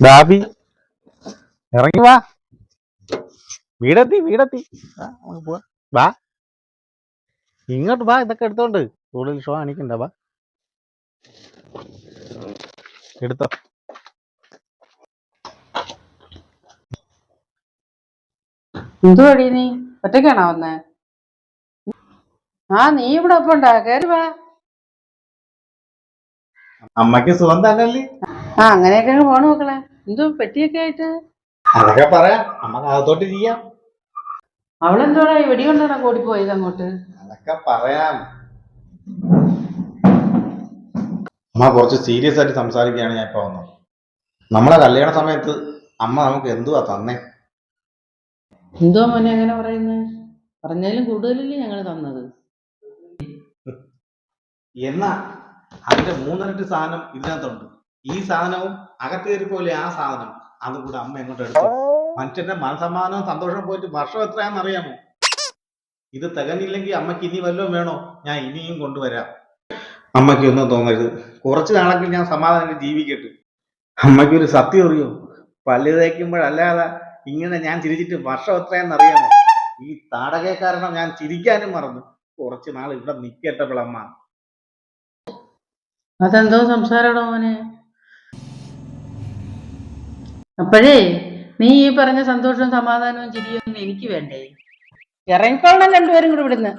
ബാബി ഇറങ്ങി വാ. വീടെത്തി വീടെത്തി. വാ, നമുക്ക് പോവാം. വാ. ഇങ്ങോട്ട് വാ ഇതൊക്കെ എടുത്തോണ്ട്. കൂടുതൽ ഷോ കാണിക്കണ്ട വാ. എടുത്തോ. എന്തുവാടി നീ? ഒറ്റയ്ക്കാണോ വന്നേ? ആ നീ ഇവിടെ ഒപ്പം ഉണ്ടാ കയറി വാ. അമ്മയ്ക്ക് സുഖം തന്നെയല്ലേ? ആ അങ്ങനെയൊക്കെ അങ്ങ് പോണു മക്കളെ. എന്തോ പെട്ടിയൊക്കെ ആയിട്ട്? അതൊക്കെ പറയാം. ചെയ്യാം അകത്തോട്ട് ഇരിക്കാം. അവളെന്തോടാ ഈ വെടി കൂടി ഓടിപ്പോയത് അങ്ങോട്ട്? അതൊക്കെ പറയാം. അമ്മ കുറച്ച് സീരിയസ് ആയിട്ട് സംസാരിക്കുകയാണ് ഞാൻ ഇപ്പൊ വന്നത് നമ്മളെ കല്യാണ സമയത്ത് അമ്മ നമുക്ക് എന്തുവാ തന്നേ? എന്തോ മോനെ അങ്ങനെ പറയുന്നത് പറഞ്ഞാലും കൂടുതലല്ലേ ഞങ്ങൾ തന്നത്? എന്നാ അതിന്റെ മൂന്നിരട്ടി സാധനം ഇതിനകത്തുണ്ട്. ഈ സാധനവും അകത്ത് കയറി പോലെ ആ സാധനം. അതും കൂടെ അമ്മ എങ്ങോട്ട് എടുത്തു? മനുഷ്യന്റെ മനസമാനവും സന്തോഷവും പോയിട്ട് വർഷം എത്രയാന്ന് അറിയാമോ? ഇത് തികഞ്ഞില്ലെങ്കിൽ അമ്മയ്ക്ക് ഇനി വല്ലതും വേണോ? ഞാൻ ഇനിയും കൊണ്ടുവരാം. അമ്മയ്ക്ക് ഒന്നും തോന്നരുത്. കുറച്ച് നാളെങ്കിൽ ഞാൻ സമാധാനം ജീവിക്കട്ടെ. അമ്മയ്ക്ക് ഒരു സത്യം അറിയോ? പല്ല് തേക്കുമ്പോഴല്ലാതെ ഇങ്ങനെ ഞാൻ ചിരിച്ചിട്ട് വർഷം എത്രയാന്ന് അറിയാമോ? ഈ താടകെ കാരണം ഞാൻ ചിരിക്കാനും മറന്നു. കുറച്ച് നാൾ ഇവിടെ നിൽക്കട്ടപ്പോഴമ്മ അതെന്തോ സംസാരമാണോ മോനെ? അപ്പോഴേ നീ ഈ പറഞ്ഞ സന്തോഷവും സമാധാനവും ചിരിയൊന്നും എനിക്ക് വേണ്ടേ? ഇറങ്ങിക്കോളണം രണ്ടുപേരും കൂടെ ഇവിടുന്ന്.